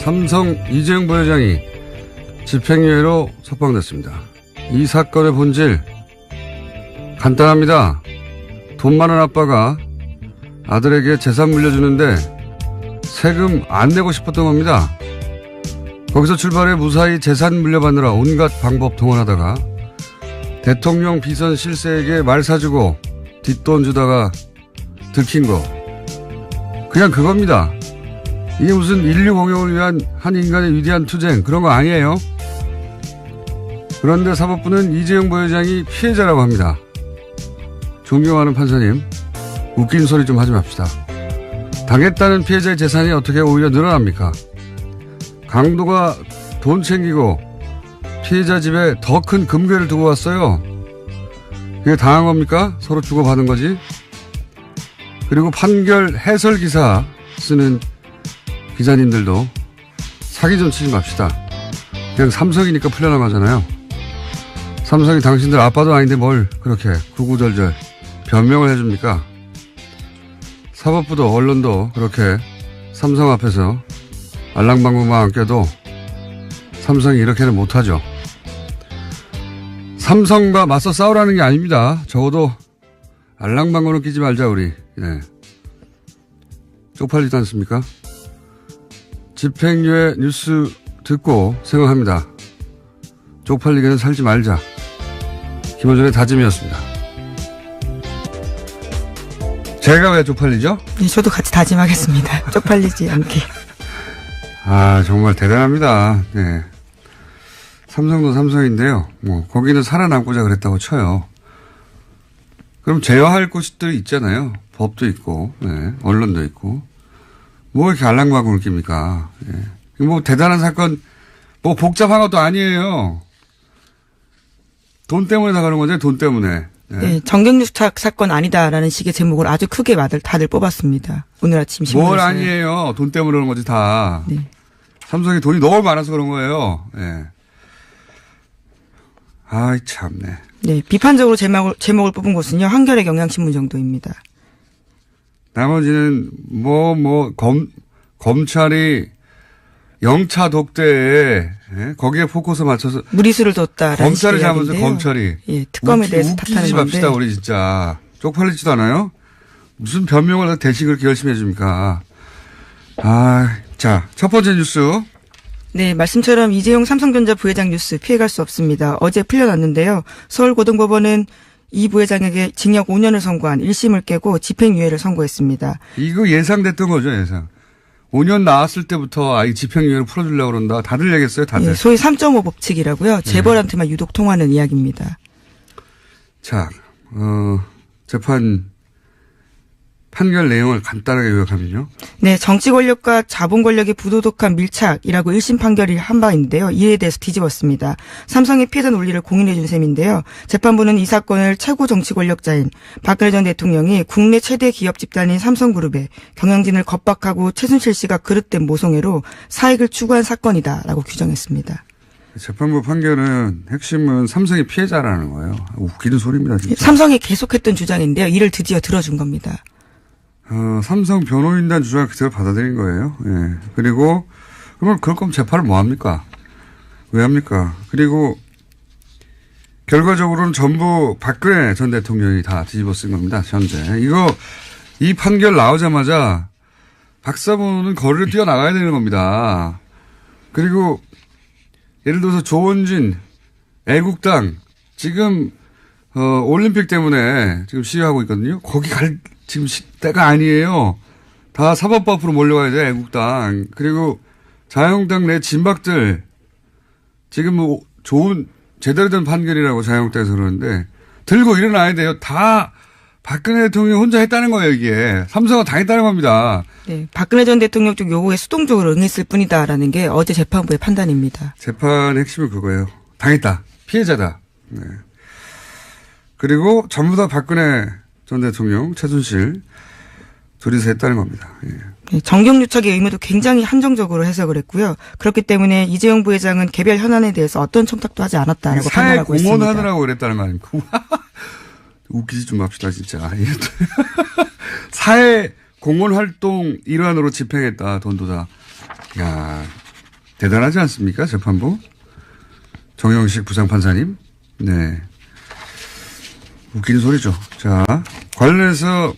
삼성 이재용 부회장이 집행유예로 석방됐습니다. 이 사건의 본질 간단합니다. 돈 많은 아빠가 아들에게 재산 물려주는데 세금 안 내고 싶었던 겁니다. 거기서 출발해 무사히 재산 물려받느라 온갖 방법 동원하다가 대통령 비선 실세에게 말 사주고 뒷돈 주다가 들킨 거. 그냥 그겁니다. 이게 무슨 인류 공용을 위한 한 인간의 위대한 투쟁 그런 거 아니에요. 그런데 사법부는 이재용 부회장이 피해자라고 합니다. 존경하는 판사님, 웃긴 소리 좀 하지 맙시다. 당했다는 피해자의 재산이 어떻게 오히려 늘어납니까? 강도가 돈 챙기고 피해자 집에 더 큰 금괴를 두고 왔어요. 그게 당한 겁니까? 서로 주고받은 거지? 그리고 판결 해설 기사 쓰는 기자님들도 사기 좀 치지 맙시다. 그냥 삼성이니까 풀려나가잖아요. 삼성이 당신들 아빠도 아닌데 뭘 그렇게 구구절절 변명을 해줍니까? 사법부도 언론도 그렇게 삼성 앞에서 알랑방구만 안 껴도 삼성이 이렇게는 못하죠. 삼성과 맞서 싸우라는 게 아닙니다. 적어도 알랑방구는 끼지 말자 우리. 네. 쪽팔리지 않습니까? 집행유예 뉴스 듣고 생각합니다. 쪽팔리게는 살지 말자. 김호준의 다짐이었습니다. 제가 왜 쪽팔리죠? 네, 저도 같이 다짐하겠습니다. 쪽팔리지 않게. 아, 정말 대단합니다. 네. 삼성도 삼성인데요. 뭐, 거기는 살아남고자 그랬다고 쳐요. 그럼 제어할 곳들이 있잖아요. 법도 있고, 네. 언론도 있고. 뭐 이렇게 알랑방구를 낍니까? 예. 뭐 대단한 사건, 뭐 복잡한 것도 아니에요. 돈 때문에 나가는 거죠, 돈 때문에. 예. 네, 정경유착 사건 아니다라는 식의 제목을 아주 크게 다들, 다들 뽑았습니다. 오늘 아침 신문에서. 뭘 아니에요. 돈 때문에 그런 거지, 다. 네. 삼성이 돈이 너무 많아서 그런 거예요. 예. 아이, 참네. 네, 비판적으로 제목을, 제목을 뽑은 곳은요, 한겨레 경향신문 정도입니다. 나머지는 뭐, 뭐, 검, 검찰이 영차 독대에, 예? 거기에 포커스 맞춰서. 무리수를 식의 잘못해서 이야기인데요. 검찰이. 예, 특검에 웃기- 대해서 탓하는 맙시다, 건데. 우리 진짜. 쪽팔리지도 않아요? 무슨 변명을 대신 그렇게 열심히 해줍니까? 아, 자, 첫 번째 뉴스. 네, 말씀처럼 이재용 삼성전자 부회장 뉴스 피해갈 수 없습니다. 어제 풀려났는데요. 서울고등법원은 이 부회장에게 징역 5년을 선고한 1심을 깨고 집행유예를 선고했습니다. 이거 예상됐던 거죠, 예상. 5년 나왔을 때부터 아이 집행유예를 풀어주려고 그런다. 다들 얘기했어요, 다들. 예, 소위 3.5 법칙이라고요. 재벌한테만 유독 통하는 이야기입니다. 자, 어, 재판 판결 내용을 간단하게 요약하면요. 네, 정치 권력과 자본 권력의 부도덕한 밀착이라고 1심 판결이 한바 있는데요. 이에 대해서 뒤집었습니다. 삼성의 피해자 논리를 공인해 준 셈인데요. 재판부는 이 사건을 최고 정치 권력자인 박근혜 전 대통령이 국내 최대 기업 집단인 삼성그룹에 경영진을 겁박하고 최순실 씨가 그릇된 모성애로 사익을 추구한 사건이다라고 규정했습니다. 재판부 판결은 핵심은 삼성이 피해자라는 거예요. 웃기는 소리입니다, 진짜. 삼성이 계속했던 주장인데요. 이를 드디어 들어준 겁니다. 어, 삼성 변호인단 주장을 그대로 받아들인 거예요. 예. 그리고, 그러면 그럴 거면 재판을 뭐 합니까? 왜 합니까? 그리고, 결과적으로는 전부 박근혜 전 대통령이 다 뒤집어 쓴 겁니다, 현재. 이거, 이 판결 나오자마자 박사부는 거리를 뛰어나가야 되는 겁니다. 그리고, 예를 들어서 조원진, 애국당, 지금, 어, 올림픽 때문에 지금 시위하고 있거든요. 거기 갈, 지금 시, 때가 아니에요. 다 사법부 앞으로 몰려가야 돼, 애국당. 그리고 자유한국당 내 진박들, 지금 뭐 좋은, 제대로 된 판결이라고 자유한국당에서 그러는데, 들고 일어나야 돼요. 다 박근혜 대통령이 혼자 했다는 거예요, 이게. 삼성은 당했다는 겁니다. 네, 박근혜 전 대통령 쪽 요구에 수동적으로 응했을 뿐이다라는 게 어제 재판부의 판단입니다. 재판의 핵심은 그거예요. 당했다. 피해자다. 네. 그리고 전부 다 박근혜 전 대통령, 최순실, 둘이서 했다는 겁니다. 예. 네, 정경유착의 의무도 굉장히 한정적으로 해석을 했고요. 그렇기 때문에 이재용 부회장은 개별 현안에 대해서 어떤 첨삭도 하지 않았다라고 사회 판단하고 있습니다. 공헌하느라고 그랬다는 거 아닙니까? 웃기지 좀 맙시다, 진짜. 사회 공헌 활동 일환으로 집행했다, 돈 도 다. 야 대단하지 않습니까? 재판부. 정영식 부장판사님. 네. 웃기는 소리죠. 자, 관련해서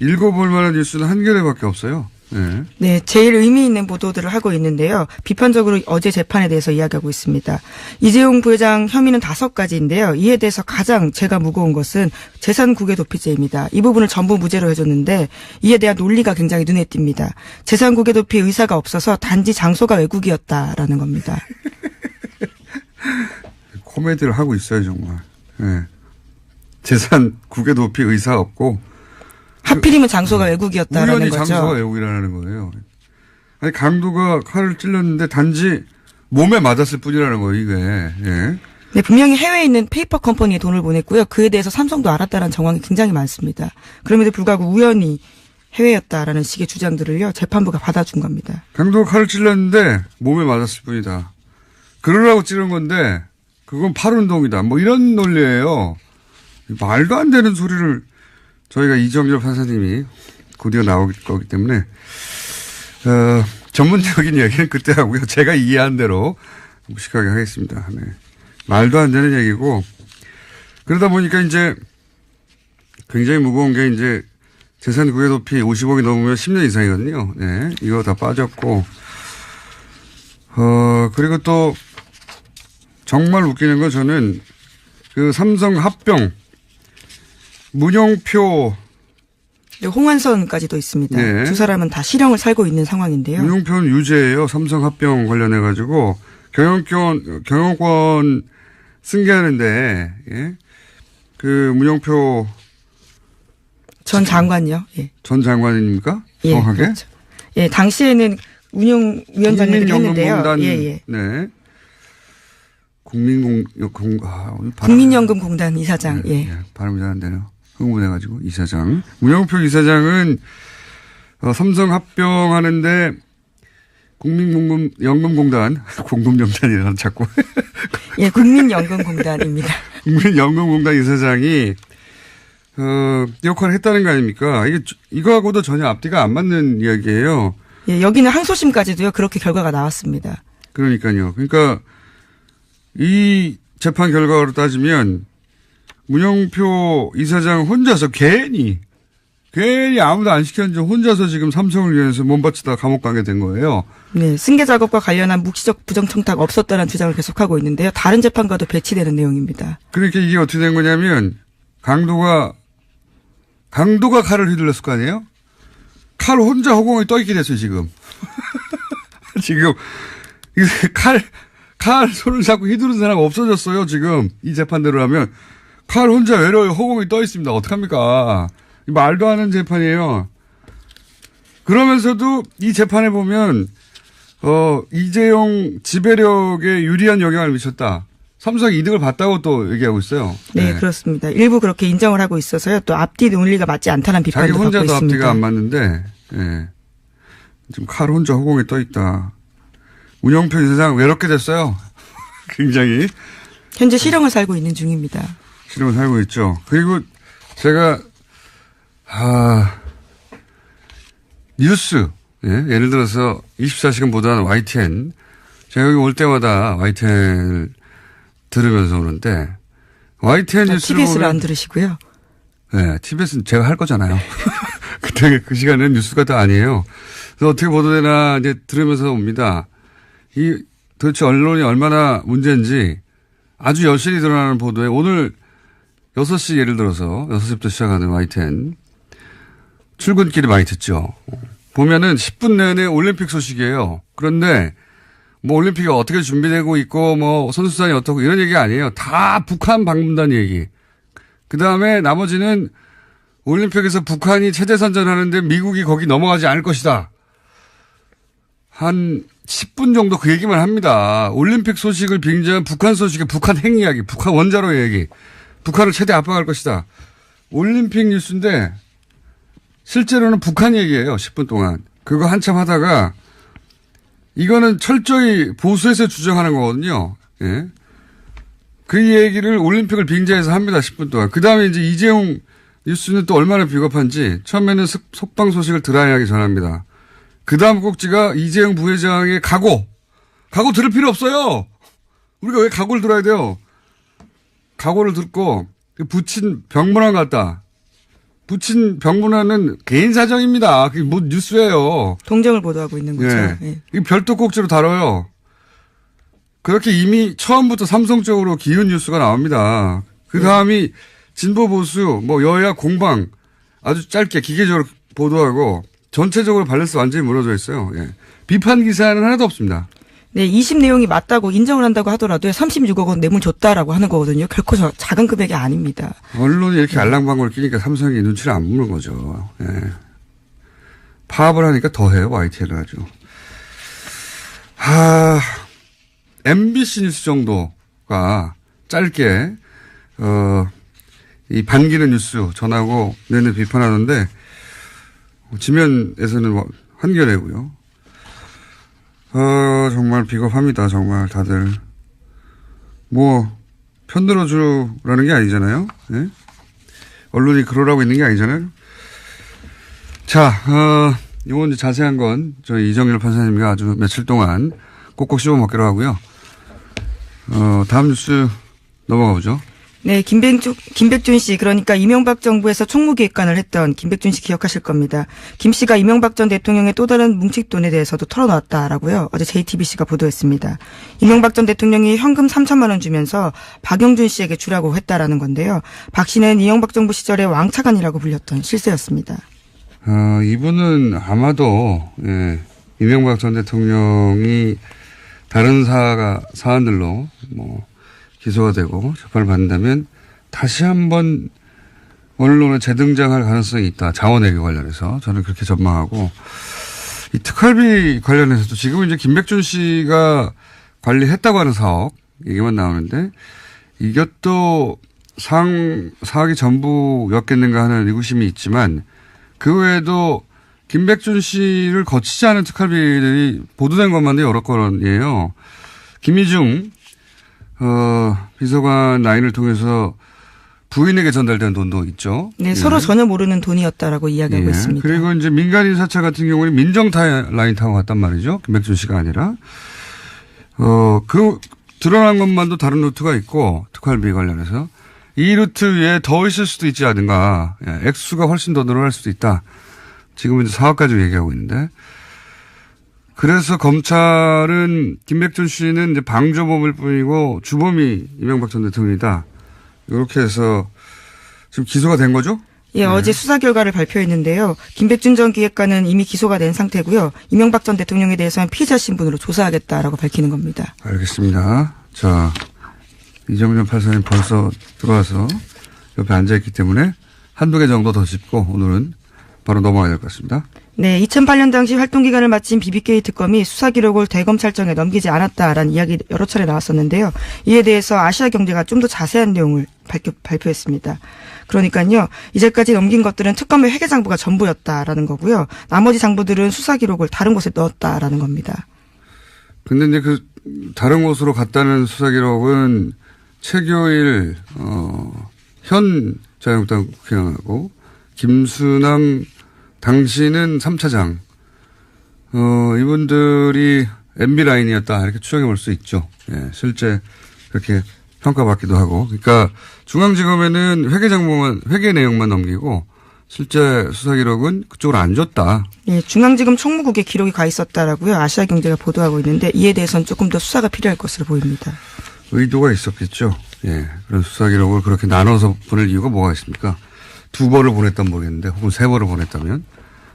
읽어볼 만한 뉴스는 한 개밖에 없어요. 네. 네, 제일 의미 있는 보도들을 하고 있는데요. 비판적으로 어제 재판에 대해서 이야기하고 있습니다. 이재용 부회장 혐의는 다섯 가지인데요. 이에 대해서 가장 제가 무거운 것은 재산 국외 도피죄입니다. 이 부분을 전부 무죄로 해줬는데 이에 대한 논리가 굉장히 눈에 띕니다. 재산 국외 도피 의사가 없어서 단지 장소가 외국이었다라는 겁니다. 코미디를 하고 있어요, 정말. 네. 재산 국외 도피 의사 없고 하필이면 장소가 외국이었다라는 우연히 거죠. 장소가 외국이라는 거예요. 아니 강도가 칼을 찔렀는데 단지 몸에 맞았을 뿐이라는 거예요, 이게. 예. 네, 분명히 해외에 있는 페이퍼 컴퍼니에 돈을 보냈고요. 그에 대해서 삼성도 알았다는 정황이 굉장히 많습니다. 그럼에도 불구하고 우연히 해외였다라는 식의 주장들을요. 재판부가 받아준 겁니다. 강도가 칼을 찔렀는데 몸에 맞았을 뿐이다. 그러라고 찌른 건데 그건 팔운동이다. 뭐 이런 논리예요. 말도 안 되는 소리를 저희가 이정열 판사님이 곧이어 나올 거기 때문에 어, 전문적인 얘기는 그때 하고요. 제가 이해한 대로 무식하게 하겠습니다. 네. 말도 안 되는 얘기고 그러다 보니까 이제 굉장히 무거운 게 이제 재산 국외 도피 50억이 넘으면 10년 이상이거든요. 네. 이거 다 빠졌고 어 그리고 또 정말 웃기는 건 저는 그 삼성 합병 문영표 네, 홍한선까지도 있습니다. 네. 두 사람은 다 실형을 살고 있는 상황인데요. 문용표는 유죄예요. 삼성 합병 관련해 가지고 경영권 경영권 승계하는데 예? 그 문용표 전 장관요. 예. 전 장관입니까? 예. 정확하게 그렇죠. 예, 당시에는 운영위원장님을 했는데요. 국민연금공단 예, 예. 네 국민공 공 아, 국민연금공단 이사장. 예. 예, 발음이 잘 안 되네요. 흥분해가지고 이사장 문영표 이사장은 어, 삼성 합병하는데 국민연금공단 공금연단이라는 자꾸 예, 국민연금공단입니다. 국민연금공단 이사장이 어, 역할을 했다는 거 아닙니까? 이게 주- 이거하고도 전혀 앞뒤가 안 맞는 이야기예요. 예, 여기는 항소심까지도요. 그렇게 결과가 나왔습니다. 그러니까요. 그러니까 이 재판 결과로 따지면 문영표 이사장 혼자서 괜히 괜히 아무도 안 시켰는지 혼자서 지금 삼성을 위해서 몸바치다 감옥 가게 된 거예요. 네, 승계 작업과 관련한 묵시적 부정 청탁 없었다는 주장을 계속하고 있는데요. 다른 재판과도 배치되는 내용입니다. 그러니까 이게 어떻게 된 거냐면 강도가 강도가 칼을 휘둘렀을 거 아니에요? 칼 혼자 허공에 떠 있게 됐어요 지금. 지금 이게 칼, 칼 손을 잡고 휘두른 사람 없어졌어요 지금 이 재판대로 하면 칼 혼자 외로이 허공에 떠 있습니다. 어떡합니까? 이 말도 안 하는 재판이에요. 그러면서도 이 재판에 보면 어 이재용 지배력에 유리한 영향을 미쳤다. 삼성이 이득을 봤다고 또 얘기하고 있어요. 네, 그렇습니다. 일부 그렇게 인정을 하고 있어서요. 또 앞뒤 논리가 맞지 않다는 자기 비판도 받고 혼자도 있습니다. 앞뒤가 안 맞는데, 예. 지금 칼 혼자 허공에 떠 있다. 운영표 이사장 외롭게 됐어요. 굉장히 현재 실형을 살고 있는 중입니다. 실험을 살고 있죠. 그리고 제가, 아, 뉴스, 예? 예를 들어서 24시간 보다는 YTN, 제가 여기 올 때마다 YTN을 들으면서 오는데, YTN 뉴스를 TBS를 안 들으시고요. 네, TBS는 제가 할 거잖아요. 그때 그 시간에는 뉴스가 또 아니에요. 그래서 어떻게 보도되나 이제 들으면서 옵니다. 이 도대체 언론이 얼마나 문제인지 아주 여실히 드러나는 보도에 오늘 6시 예를 들어서 6시부터 시작하는 YTN 출근길이 많이 듣죠. 보면은 10분 내내 올림픽 소식이에요. 그런데 뭐 올림픽이 어떻게 준비되고 있고 뭐 선수단이 어떻고 이런 얘기 아니에요. 다 북한 방문단 얘기. 그 다음에 나머지는 올림픽에서 북한이 체제 선전하는데 미국이 거기 넘어가지 않을 것이다. 한 10분 정도 그 얘기만 합니다. 올림픽 소식을 빙자한 북한 소식의 북한 핵 이야기, 북한 원자로 얘기, 북한을 최대 압박할 것이다. 올림픽 뉴스인데 실제로는 북한 얘기예요. 10분 동안. 그거 한참 하다가 이거는 철저히 보수에서 주장하는 거거든요. 예. 그 얘기를 올림픽을 빙자해서 합니다. 10분 동안. 그 다음에 이제 이재용 뉴스는 또 얼마나 비겁한지 처음에는 속- 속방 소식을 드라이하게 전합니다. 그 다음 꼭지가 이재용 부회장의 각오. 각오 들을 필요 없어요. 우리가 왜 각오를 들어야 돼요? 각오를 듣고 그 붙인 병문안 갔다. 붙인 병문안은 개인 사정입니다. 그게 뭐 뉴스예요. 동정을 보도하고 있는 거죠. 예. 예. 이 별도 꼭지로 다뤄요. 그렇게 이미 처음부터 삼성 쪽으로 기운 뉴스가 나옵니다. 그 다음이 진보 보수, 뭐 여야 공방 아주 짧게 기계적으로 보도하고 전체적으로 밸런스 완전히 무너져 있어요. 예. 비판 기사는 하나도 없습니다. 네, 20 내용이 맞다고 인정을 한다고 하더라도 36억 원 뇌물 줬다라고 하는 거거든요. 결코 저 작은 금액이 아닙니다. 언론이 이렇게 알랑방구를 끼니까 삼성이 눈치를 안 보는 거죠. 예. 파업을 하니까 더 해요, YTN을 아주. 하, MBC 뉴스 정도가 짧게, 어, 이 반기는 뉴스 전하고 내내 비판하는데, 지면에서는 뭐 한겨레고요. 어, 정말 비겁합니다, 정말 다들. 뭐, 편들어 주라는 게 아니잖아요. 예? 언론이 그러라고 있는 게 아니잖아요. 자, 어, 이건 자세한 건 저희 이정일 판사님과 아주 며칠 동안 꼭꼭 씹어 먹기로 하고요. 어, 다음 뉴스 넘어가 보죠. 네, 김백준, 김백준 씨, 그러니까 이명박 정부에서 총무기획관을 했던 김백준 씨 기억하실 겁니다. 김 씨가 이명박 전 대통령의 또 다른 뭉칫돈에 대해서도 털어놨다라고요. 어제 JTBC가 보도했습니다. 이명박 전 대통령이 현금 3천만 원 주면서 박영준 씨에게 주라고 했다라는 건데요. 박 씨는 이명박 정부 시절에 왕차관이라고 불렸던 실세였습니다. 어, 이분은 아마도, 예, 이명박 전 대통령이 다른 사가, 사안들로 뭐, 기소가 되고 재판을 받는다면 다시 한번 언론에 재등장할 가능성이 있다. 자원외교 관련해서. 저는 그렇게 전망하고, 이 특활비 관련해서도 지금 이제 김백준 씨가 관리했다고 하는 사업 얘기만 나오는데 이것도 상, 사학이 전부였겠는가 하는 의구심이 있지만 그 외에도 김백준 씨를 거치지 않은 특활비들이 보도된 것만도 여러 건이에요. 김희중, 어, 비서관 라인을 통해서 부인에게 전달된 돈도 있죠. 네, 예. 서로 전혀 모르는 돈이었다라고 이야기하고 예. 있습니다. 그리고 이제 민간인 사찰 같은 경우는 민정타 라인 타고 갔단 말이죠. 김백준 씨가 아니라. 어, 그, 드러난 것만도 다른 루트가 있고, 특활비 관련해서. 이 루트 위에 더 있을 수도 있지 않은가. 예, 액수가 훨씬 더 늘어날 수도 있다. 지금은 이제 사업까지 얘기하고 있는데. 그래서 검찰은 김백준 씨는 이제 방조범일 뿐이고 주범이 이명박 전 대통령이다. 이렇게 해서 지금 기소가 된 거죠? 예, 어제 수사 결과를 발표했는데요. 김백준 전 기획관은 이미 기소가 된 상태고요. 이명박 전 대통령에 대해서는 피의자 신분으로 조사하겠다라고 밝히는 겁니다. 알겠습니다. 자, 이정전 판사님 벌써 들어와서 옆에 앉아있기 때문에 한두 개 정도 더 짚고 오늘은 바로 넘어가야 될 것 같습니다. 네, 2008년 당시 활동 기간을 마친 BBK 특검이 수사 기록을 대검찰청에 넘기지 않았다라는 이야기 여러 차례 나왔었는데요. 이에 대해서 아시아 경제가 좀 더 자세한 내용을 발표, 발표했습니다. 그러니까요, 이제까지 넘긴 것들은 특검의 회계 장부가 전부였다라는 거고요. 나머지 장부들은 수사 기록을 다른 곳에 넣었다라는 겁니다. 근데 이제 그 다른 곳으로 갔다는 수사 기록은 최교일 어, 현 자유한국당 국회의원하고 김수남 당시는 3차장 어, 이분들이 MB 라인이었다 이렇게 추정해 볼 수 있죠. 예, 실제 그렇게 평가받기도 하고. 그러니까 중앙지검에는 회계 장부만 회계 내용만 넘기고 실제 수사 기록은 그쪽으로 안 줬다. 예, 중앙지검 총무국에 기록이 가 있었다라고요. 아시아경제가 보도하고 있는데 이에 대해서는 조금 더 수사가 필요할 것으로 보입니다. 의도가 있었겠죠. 예. 그런 수사 기록을 그렇게 나눠서 보낼 이유가 뭐가 있습니까? 두 번을 보냈다면 모르겠는데, 혹은 세 번을 보냈다면.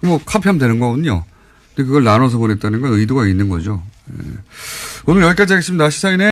뭐, 카피하면 되는 거군요. 근데 그걸 나눠서 보냈다는 건 의도가 있는 거죠. 예. 오늘 여기까지 하겠습니다. 시사인의